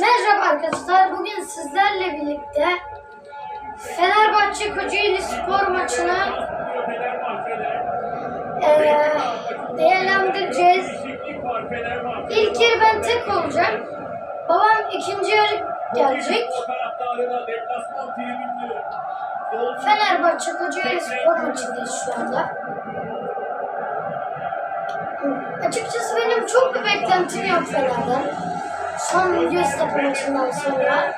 Merhaba arkadaşlar. Bugün sizlerle birlikte Fenerbahçe Kocaeli spor maçını eee değerlendireceğiz. İlk yarı ben tek olacağım. Babam ikinci yarı gelecek. Fenerbahçe Kocaeli spor maçındayız şu anda. Açıkçası benim çok bir beklentim yok Fener'den. Son Göztepe maçından sonra.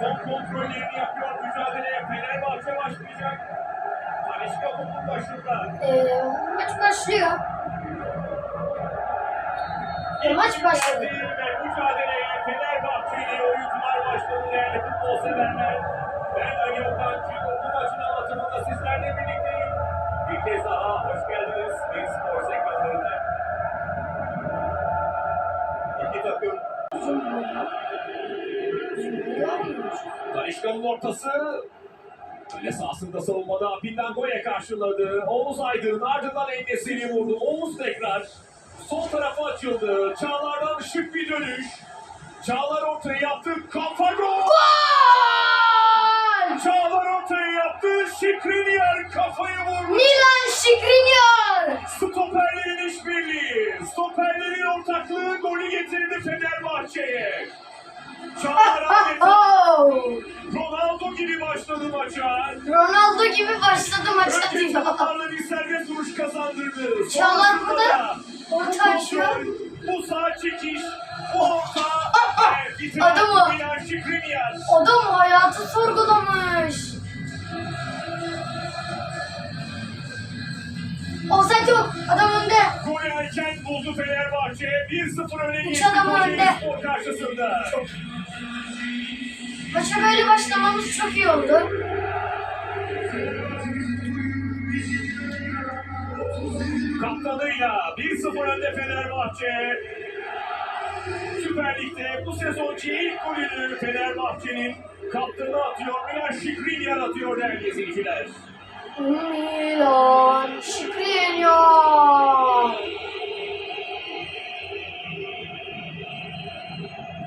Son kontrollerini yapıyor mücadeleye. Fenerbahçe başlayacak. Talişka topun başında. Ee, maç başlıyor. E, maç başladı. Ve mücadeleye Fenerbahçeli oyuncular başladı değerli futbol severler. Ben Ali Okancı. Bu maçın anlatımında sizlerle birlikteyim. Bir kez daha hoş geldiniz. Bir spor segmentlerine. İki takım Talişka'nın ortası Kale sahasında savunmada Pindango'ya karşıladı. Oğuz Aydın ardından engesini vurdu. Oğuz tekrar sol tarafa açıldı. Çağlar'dan şık bir dönüş. Çağlar ortaya yaptı. Kafa gol! Gol! Çağlar ortaya yaptı. Şikriniyer kafayı vurdu. Milan Skriniar! Stoperlerin işbirliği. Stoperlerin ortaklığı golü getirdi Fenerbahçe'ye. Çağlar Oh! Ronaldo gibi başladı maça. Ronaldo gibi başladı maça diyor. Çağlar'la bir serbest vuruş kazandırdı. Çağlar burada da orta açıyor. Bu sağ çekiş, bu orta ve bitiren Adamı. Milan Skriniar. Adam hayatı sorgulamış. Offside yok. Adam önde. Golü erken buldu Fenerbahçe. 1-0 öne Üç geçti adam Kocaeli önde. Spor karşısında. Maça böyle başlamamız çok iyi oldu. Kaptanıyla 1-0 önde Fenerbahçe. Süper Lig'de bu sezonki ilk golünü Fenerbahçe'nin kaptanı atıyor. Milan Skriniar atıyor değerli izleyiciler. Milan Skriniar.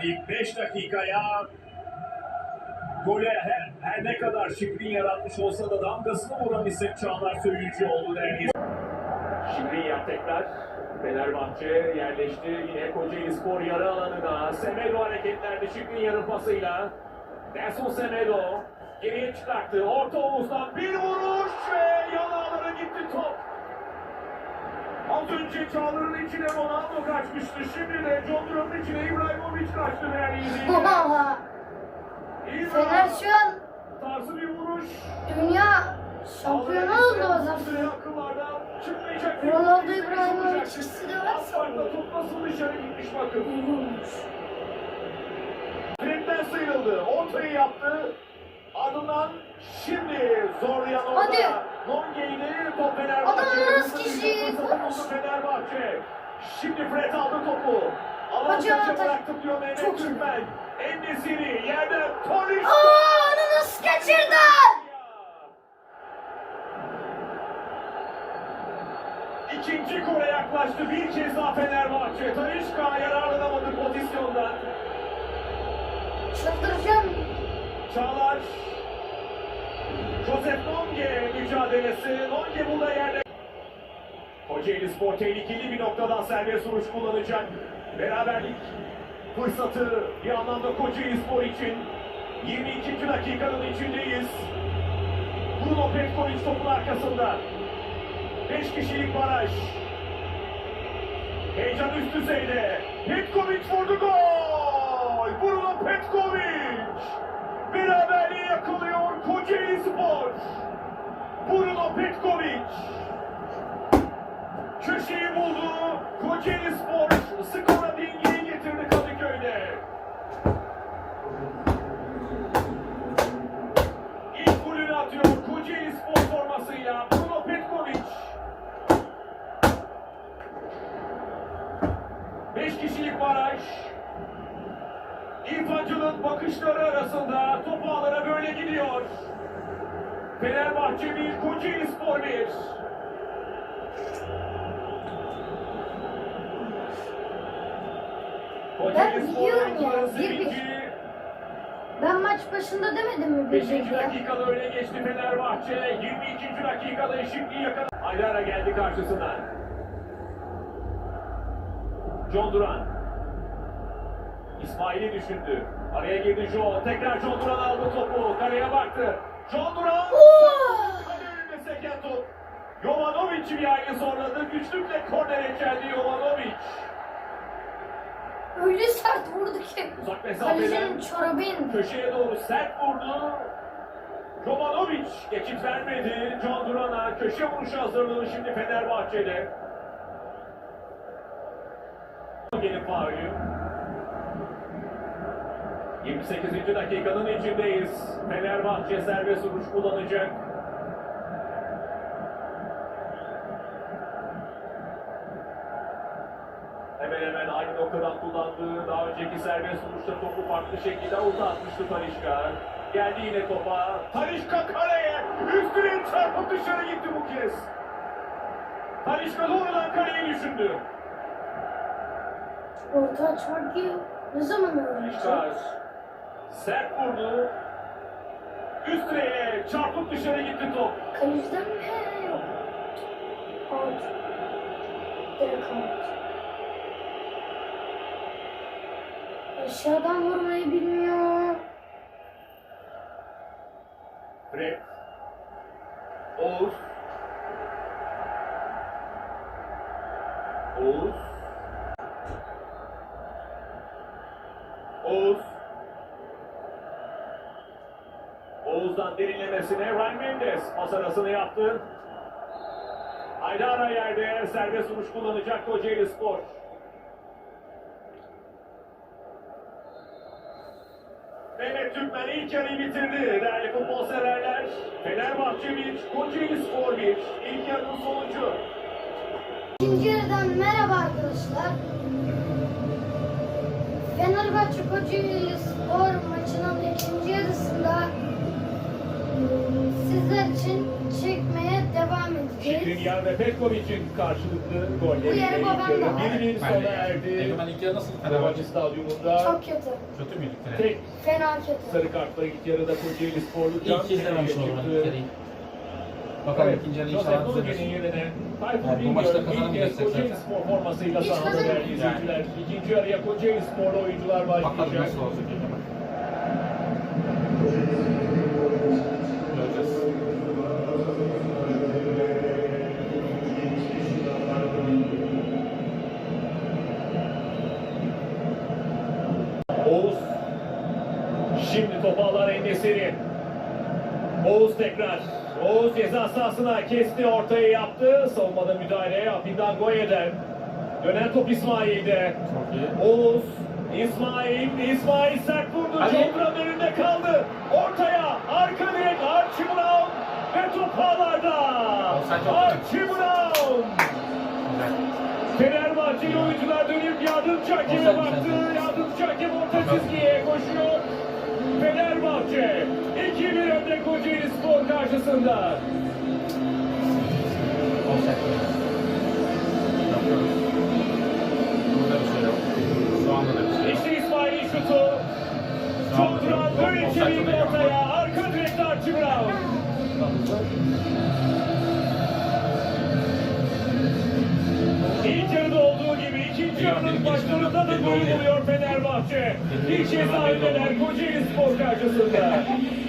İlk 5 dakikaya gole her, her ne kadar Şikrin yaratmış olsa da damgasını vuran isim Çağlar Söyüncü oldu değerli. Şikrin yap tekrar. Fenerbahçe yerleşti. Yine Kocaeli Spor yarı alanına. Semedo hareketlendi Şikrin yarı pasıyla. Nelson Semedo geriye çıkarttı. Orta omuzdan bir vuruş ve yan ağlara gitti top. Az önce Çağlar'ın içine Ronaldo kaçmıştı. Şimdi de John Duran'ın içine İbrahimovic kaçtı değerli izleyiciler. Fener şu an tarzı bir vuruş. dünya şampiyonu oldu o zaman. Ronaldo İbrahimovic ikisi de varsa Asfaltta top nasıl dışarı gitmiş bakın. Direkten sıyrıldı. Ortayı yaptı. Ardından şimdi zorlayan orada. Hadi. Nongey'di. Top Fenerbahçe. Adamın arası Fırsatı kişi. Fenerbahçe. Şimdi Fred aldı topu. Alan Atatürk. bıraktım diyor Mehmet. Türkmen. Endesiri yerden Toliş. Aa, onu nasıl kaçırdın? İkinci gole yaklaştı. Bir kez daha Fenerbahçe. Talişka yararlanamadı pozisyondan. Çağlar. Josep Nonge mücadelesi. Nonge burada yerde. Kocaeli Spor tehlikeli bir noktadan serbest vuruş kullanacak. Beraberlik fırsatı bir anlamda Kocaeli Spor için. 22. dakikanın içindeyiz. Bruno Petkovic topun arkasında. 5 kişilik baraj. Heyecan üst düzeyde. Petkovic vurdu gol. Bruno Petkovic. Petkovic. Köşeyi buldu. Kocaeli Spor skora dengeyi getirdi Kadıköy'de. İlk golünü atıyor Kocaeli Spor formasıyla Bruno Petkovic. Beş kişilik baraj. İrfancı'nın bakışları arasında top ağlara böyle gidiyor. Fenerbahçe 1, Kocaeli Spor 1. Kocaeli Kocaeli Spor biliyorum ya, oyuncuları bir bir. sevinci. Ben maç başında demedim mi bir 5. bir diye? dakikada öne geçti Fenerbahçe. 22. dakikada eşitliği yakaladı. Aylara geldi karşısına. John Duran. İsmail'i düşündü. Araya girdi John. Tekrar John Duran aldı topu. Kaleye baktı. John Duran. Kale önünde seken top. Jovanovic bir ayrı zorladı. Güçlükle kornere geldi Jovanovic. Öyle sert vurdu ki. Uzak mesafeden çorabı indi. köşeye doğru sert vurdu. Jovanovic geçit vermedi. John Duran'a köşe vuruşu hazırlığı şimdi Fenerbahçe'de. Gelip faulü. 28. dakikanın içindeyiz. Fenerbahçe serbest vuruş kullanacak. Hemen hemen aynı noktadan kullandığı daha önceki serbest vuruşta topu farklı şekilde avuta atmıştı Talişka. Geldi yine topa. Talişka kaleye. Üstüne çarpıp dışarı gitti bu kez. Talişka doğrudan kaleyi düşündü. Orta açmak. Ne zaman öğrenecek? Sert vurdu. Üst direğe çarpıp dışarı gitti top. Kaleciden mi? He yok. Out. Direkt out. Aşağıdan vurmayı bilmiyor. Fred. Oğuz. Oğuz. Oğuz'dan derinlemesine Ryan Mendes pas arasını yaptı. Aydara yerde serbest vuruş kullanacak Kocaeli Spor. Mehmet Türkmen ilk yarıyı bitirdi değerli futbol severler. Fenerbahçe 1, Kocaeli Spor 1. İlk yarının sonucu. İkinci yarıdan merhaba arkadaşlar. Fenerbahçe Kocaeli Spor maçının ikinci yarısında sizler için çekmeye devam edeceğiz. Şikrinyar ve Petkovic'in karşılıklı golleri. Bu yarı babam da var. Bir bir sona erdi. Egemen ilk yarı nasıl Fenerbahçe? Stadyumunda Çok kötü. Kötü müydük yine? tek Fena kötü. sarı kartla ilk yarıda Kocaeli Sporlu ilk yarıyı. Bakalım Evet, ikinci yarı inşallah düzelir. Yani bu maçta Kocaeli zaten. Spor formasıyla sahada değerli izleyiciler. İkinci yarıya Kocaeli Sporlu oyuncular Bakalım başlayacak. nasıl olacak Egemen. Göreceğiz. Oğuz. Şimdi topu Enesiri. Oğuz tekrar. Oğuz ceza sahasına kesti, ortaya yaptı. Savunmada müdahale. Apidan Goye'den. Dönen top İsmail'de. Oğuz, İsmail, İsmail sert vurdu. John önünde kaldı. Ortaya, arka direk Archie Brown ve top ağlarda. Archie Brown. Fenerbahçeli oyuncular dönüp yardımcı hakeme baktı. Yardımcı hakem orta çizgiye koşuyor. Fenerbahçe 2-1 önde Kocaeli Spor karşısında. İşte İsmail'in şutu. Çok yok. böyle çevirdi ortaya. Arka direkte Archie Brown. İlk yarıda olduğu gibi ikinci yarının başlarında da gol buluyor Fenerbahçe. İlk kez daha öndeler Kocaeli Spor karşısında.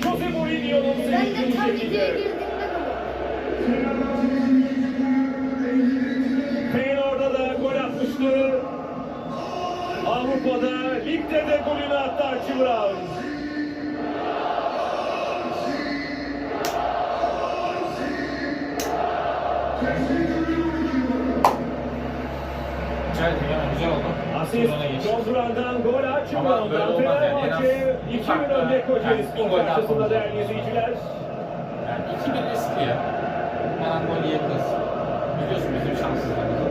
Jose Mourinho'nun Ben de tam videoya girdiğimde. Feyenoord'a da gol atmıştı. Avrupa'da, ligde de golünü attı Archie Brown. Ama böyle olmaz yani. En az bir 2-1 farklı, yani bir gol daha izleyiciler. Yani 2-1 riskli ya. Her an gol yiyebiliriz. Biliyorsun bizim şanssızlığımızı.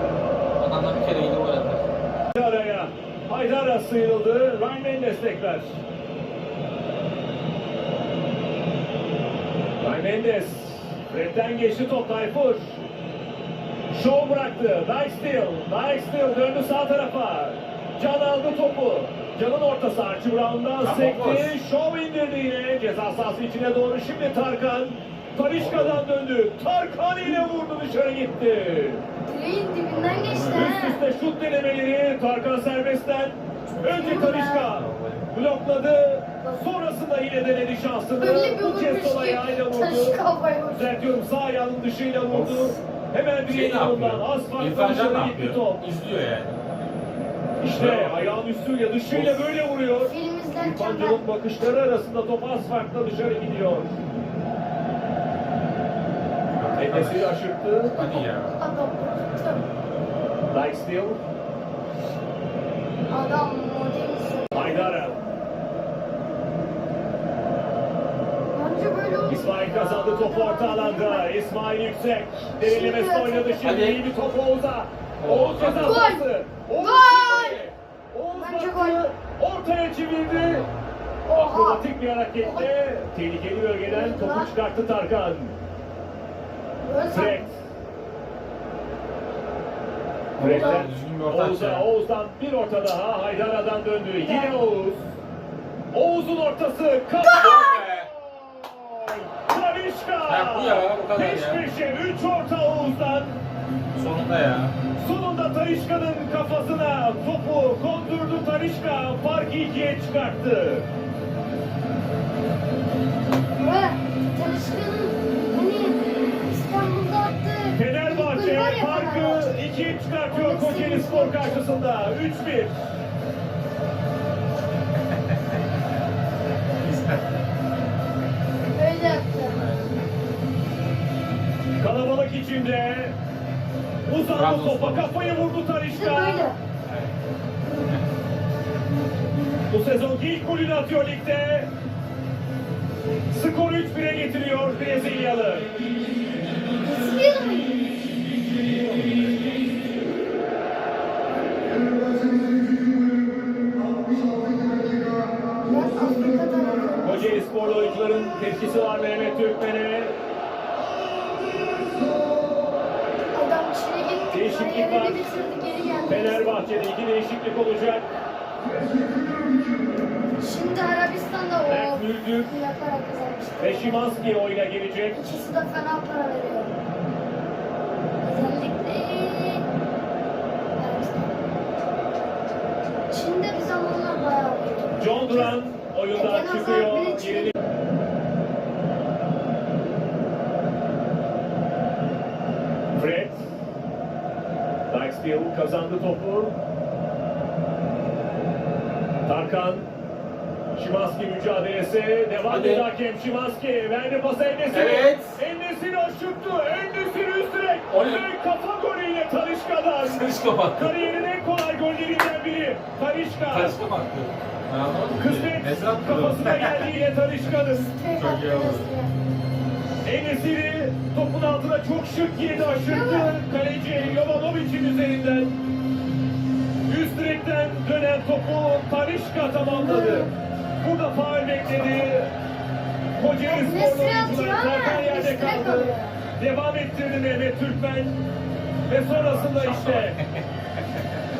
Adamlar bir kere yedi gol atar. Araya Haydara sıyrıldı. Ryan Mendes tekrar. Ryan Mendes. Fred'den geçti top Tayfur. Show bıraktı. Dijkstil. Dijkstil döndü sağ tarafa. Can aldı topu. Can'ın ortası Archie Brown'dan sekti. Şov indirdi yine. Ceza sahası içine doğru şimdi Tarkan. Talişka'dan döndü. Tarkan ile vurdu dışarı gitti. Direğin dibinden geçti Üst ha. üste şut denemeleri Tarkan serbestten. Önce Talişka blokladı. Sonrasında yine denedi şansını. Bu kez sol ayağıyla vurdu. Düzeltiyorum sağ ayağının dışıyla vurdu. Hemen Şey direğin yanından yapıyor? az farklı dışarı gitti yapıyor? top. İzliyor yani. İşte ayağın üstüyle dışıyla böyle vuruyor. Film İrfan izlerken Can'ın ben bakışları arasında top az farkla dışarı gidiyor. Enes'i aşırttı. Hadi ya. Dijksteel. Adam. Haydara. İsmail kazandı topu orta alanda. İsmail yüksek. Derinlemesine oynadı şimdi. İyi bir top Oğuz'a. Oğuz sahası. Oğuz. Baktı. Ortaya çevirdi. Akrobatik bir hareketle tehlikeli bölgeden topu çıkarttı Tarkan. Fred. Fred'den Oğuz'a. Oğuz'dan bir orta daha. Haydara'dan döndü. Yine Oğuz. Oğuz'un ortası. Kafa. Kadar Peş peşe 3 orta Oğuz'dan. Sonunda ya. Sonunda Talişka'nın kafasına topu kondurdu Talişka. Farkı ikiye çıkarttı. Ve Talişka'nın hani İstanbul'da attığı Fenerbahçe farkı ikiye çıkartıyor Kocaeli Spor karşısında. 3-1. Öyle yaptı. Kalabalık içinde uzandı topa kafayı vurdu böyle. Bu sezonki ilk golünü atıyor ligde. Skoru 3-1'e getiriyor Brezilyalı. Kocaeli Sporlu oyuncuların tepkisi var Mehmet Türkmen'e. Değişiklik var. Fenerbahçe'de iki değişiklik olacak. Şimdi Arabistan'da o Müldür yaparak kazanmıştı. ve Şimanski oyuna gelecek. İkisi de fena para veriyor. Özellikle. Çin'de bir zamanlar bayağı. John Duran oyundan çıkıyor. Dijksteel kazandı topu. Tarkan. Şimanski mücadelesi. Devam ediyor hakem Şimanski. Verdi pası Enes'e. Evet. Enes'in aşırttı. Enes'in üst direk. Ve kafa golüyle Talişka'dan. Kırış kapattı. Kariyerin en kolay gollerinden biri. Talişka. Anlamadım ki. Kısmet kafasına geldi yine Talişka'nın. Tek Çok iyi oldu. Nesli'ye. Topun altına çok şık girdi aşırttı. Kaleci Jovanovic'in üzerinden. Üst direkten dönen topu Talişka tamamladı. Burada faul bekledi. Kocaeli sporlu oyuncular atıyor ama Tarkan yerde kaldı. Devam ettirdi Mehmet Türkmen. Ve sonrasında işte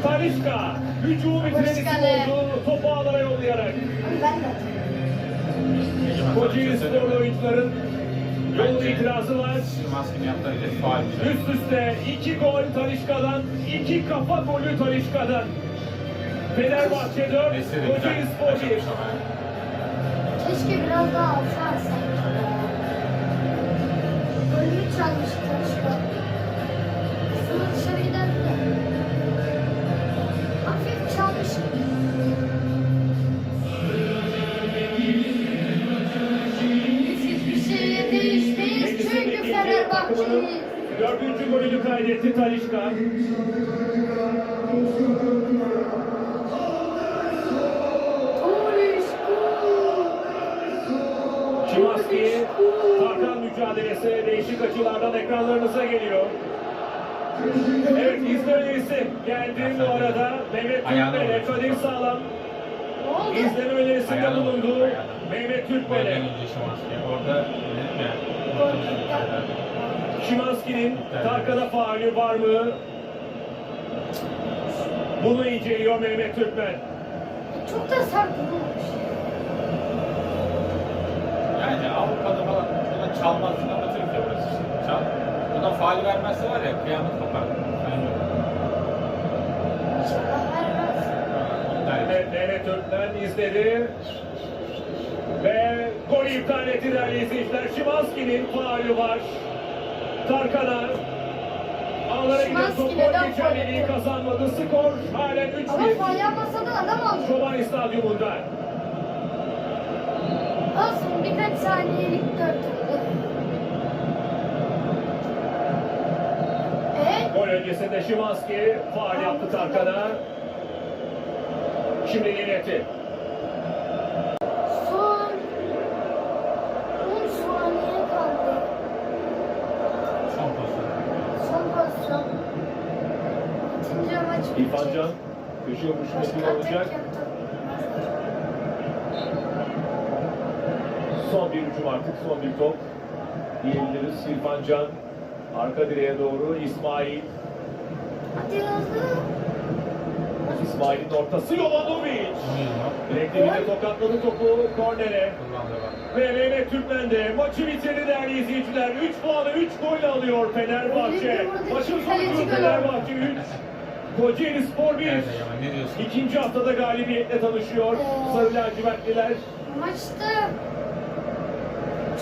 Talişka hücumu bitiren isim oldu. Topu ağlara yollayarak. Kocaeli sporlu oyuncuların yolun itirazı var. Faal şey. Üst üste iki gol Talişka'dan, iki kafa golü Talişka'dan. Fenerbahçe 4, Nesli de Kocaeli. Spor 1. Kaçırmış ama ya. Keşke biraz daha alsan Golünü çalmış Talişka. Aslında dışarı giderdi de. Hafif çalmış takımının dördüncü golünü kaydetti Talişka. Şimanski, Tarkan mücadelesi değişik açılardan ekranlarınıza geliyor. Evet izle önerisi geldi bu arada. Mehmet vuruyor. Kadir Sağlam izleme önerisinde bulundu. Mehmet Şimanski. Orada dedim ya. Şimanski'nin Tarkan'a faali var mı? Bunu inceliyor Mehmet Türkmen. Çok da sert vurulmuş. Yani Avrupa'da falan buna çalmazsın ama Türkiye burası işte. Çal. Buna faal vermezse var ya kıyamet kopar. Yani Evet, Mehmet Türkmen izledi. Ve gol iptal etti değerli izleyiciler. Şimanski'nin faulü var. Tarkan'a. Ağlara giden top gol geçerliliği kazanmadı. Skor halen Ama 3-1. faal yapmasa da adam alacak. Çoban Stadyumunda. Olsun birkaç saniyelik dörtlük. Evet. Gol öncesinde Şimanski faal yaptı Tarkan'a. Şimdi yönetti. Son 10 saniye kaldı. son pozisyon. Son pozisyon. Bitince maç bitecek. İrfan Can köşe tek yaptı. Son bir hücum artık, son bir top. Diyebiliriz İrfan Can. Arka direğe doğru İsmail. İsmail'in ortası Jovanovic. Direklerinde tokatladı topu kornere. Ve Mehmet Türkmen de maçı bitirdi değerli izleyiciler. 3 puanı 3 gol alıyor Fenerbahçe. Maçın sonucu Fenerbahçe 3. Kocaeli Spor 1. Nerede Yaman ne diyorsun? İkinci haftada galibiyetle tanışıyor. Sarı lacivertliler. Maçta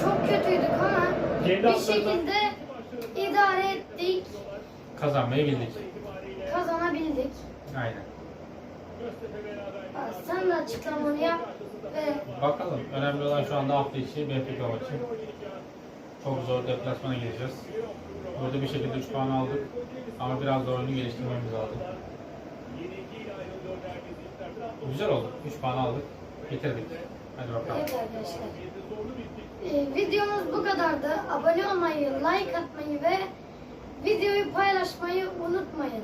çok kötüydük ama Kendi bir şekilde idare ettik, Kazanmayı bildik. kazanabildik. Aynen. Aa, Sen de açıklamanı yap ve Bakalım. Önemli olan şu anda hafta içi Benfica maçı. Çok zor deplasmana gideceğiz. Burada bir şekilde 3 puan aldık. Ama biraz da oyunu geliştirmemiz lazım. Güzel oldu. 3 puan aldık. Bitirdik. Hadi bakalım. evet arkadaşlar. Ee, videomuz bu kadardı. Abone olmayı, like atmayı ve videoyu paylaşmayı unutmayın.